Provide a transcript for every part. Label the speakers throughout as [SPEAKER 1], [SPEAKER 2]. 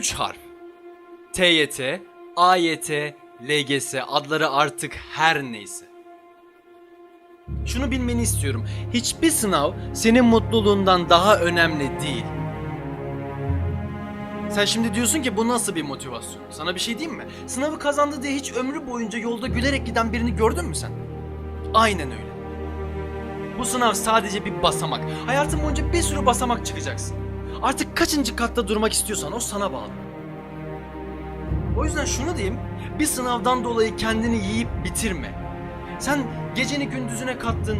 [SPEAKER 1] 3 harf. TYT, AYT, LGS adları artık her neyse. Şunu bilmeni istiyorum. Hiçbir sınav senin mutluluğundan daha önemli değil. Sen şimdi diyorsun ki bu nasıl bir motivasyon? Sana bir şey diyeyim mi? Sınavı kazandı diye hiç ömrü boyunca yolda gülerek giden birini gördün mü sen? Aynen öyle. Bu sınav sadece bir basamak. Hayatın boyunca bir sürü basamak çıkacaksın. Artık kaçıncı katta durmak istiyorsan o sana bağlı. O yüzden şunu diyeyim, bir sınavdan dolayı kendini yiyip bitirme. Sen geceni gündüzüne kattın,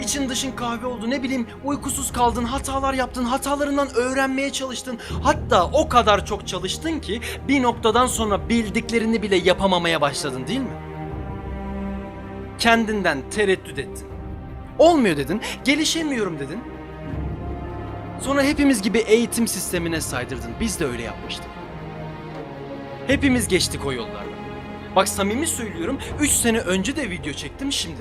[SPEAKER 1] için dışın kahve oldu, ne bileyim uykusuz kaldın, hatalar yaptın, hatalarından öğrenmeye çalıştın. Hatta o kadar çok çalıştın ki bir noktadan sonra bildiklerini bile yapamamaya başladın değil mi? Kendinden tereddüt ettin. Olmuyor dedin, gelişemiyorum dedin. Sonra hepimiz gibi eğitim sistemine saydırdın. Biz de öyle yapmıştık. Hepimiz geçtik o yollardan. Bak samimi söylüyorum 3 sene önce de video çektim şimdi.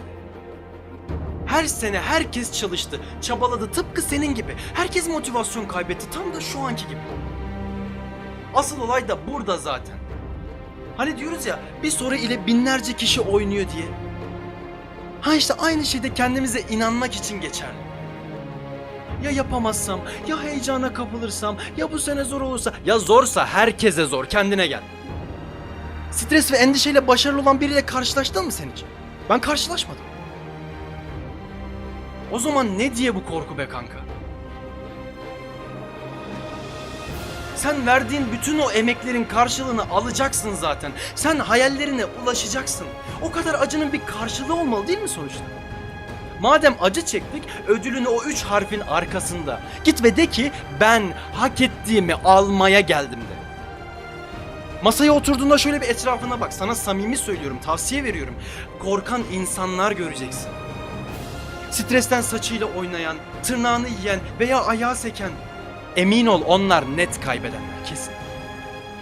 [SPEAKER 1] Her sene herkes çalıştı, çabaladı tıpkı senin gibi. Herkes motivasyon kaybetti tam da şu anki gibi. Asıl olay da burada zaten. Hani diyoruz ya bir soru ile binlerce kişi oynuyor diye. Ha işte aynı şey de kendimize inanmak için geçerli. Ya yapamazsam, ya heyecana kapılırsam, ya bu sene zor olursa, ya zorsa herkese zor, kendine gel. Stres ve endişeyle başarılı olan biriyle karşılaştın mı sen hiç? Ben karşılaşmadım. O zaman ne diye bu korku be kanka? Sen verdiğin bütün o emeklerin karşılığını alacaksın zaten. Sen hayallerine ulaşacaksın. O kadar acının bir karşılığı olmalı değil mi sonuçta? Madem acı çektik, ödülünü o üç harfin arkasında. Git ve de ki ben hak ettiğimi almaya geldim de. Masaya oturduğunda şöyle bir etrafına bak. Sana samimi söylüyorum, tavsiye veriyorum. Korkan insanlar göreceksin. Stresten saçıyla oynayan, tırnağını yiyen veya ayağı seken. Emin ol onlar net kaybedenler kesin.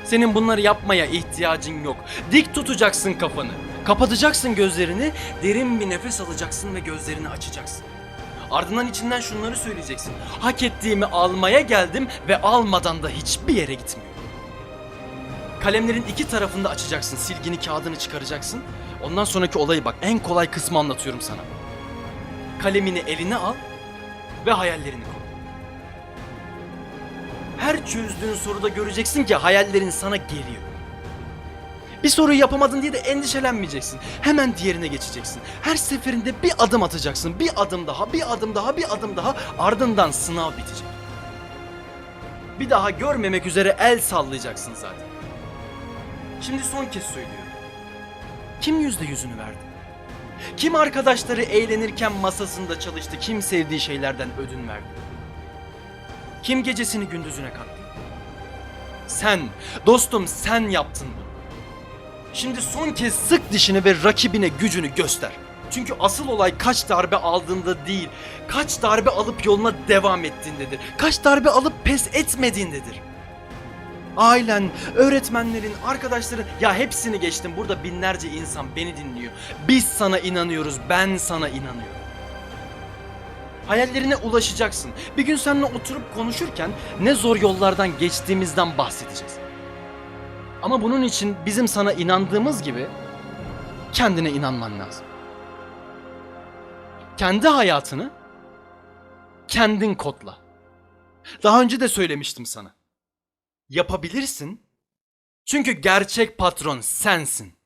[SPEAKER 1] Senin bunları yapmaya ihtiyacın yok. Dik tutacaksın kafanı. Kapatacaksın gözlerini, derin bir nefes alacaksın ve gözlerini açacaksın. Ardından içinden şunları söyleyeceksin. Hak ettiğimi almaya geldim ve almadan da hiçbir yere gitmiyorum. Kalemlerin iki tarafını açacaksın. Silgini, kağıdını çıkaracaksın. Ondan sonraki olayı bak. En kolay kısmı anlatıyorum sana. Kalemini eline al ve hayallerini kur. Her çözdüğün soruda göreceksin ki hayallerin sana geliyor. Bir soruyu yapamadın diye de endişelenmeyeceksin. Hemen diğerine geçeceksin. Her seferinde bir adım atacaksın. Bir adım daha, bir adım daha, bir adım daha. Ardından sınav bitecek. Bir daha görmemek üzere el sallayacaksın zaten. Şimdi son kez söylüyorum. Kim yüzde yüzünü verdi? Kim arkadaşları eğlenirken masasında çalıştı? Kim sevdiği şeylerden ödün verdi? Kim gecesini gündüzüne kattı? Sen, dostum sen yaptın bunu. Şimdi son kez sık dişini ve rakibine gücünü göster. Çünkü asıl olay kaç darbe aldığında değil, kaç darbe alıp yoluna devam ettiğindedir. Kaç darbe alıp pes etmediğindedir. Ailen, öğretmenlerin, arkadaşların ya hepsini geçtim. Burada binlerce insan beni dinliyor. Biz sana inanıyoruz. Ben sana inanıyorum. Hayallerine ulaşacaksın. Bir gün seninle oturup konuşurken ne zor yollardan geçtiğimizden bahsedeceğiz. Ama bunun için bizim sana inandığımız gibi kendine inanman lazım. Kendi hayatını kendin kodla. Daha önce de söylemiştim sana. Yapabilirsin. Çünkü gerçek patron sensin.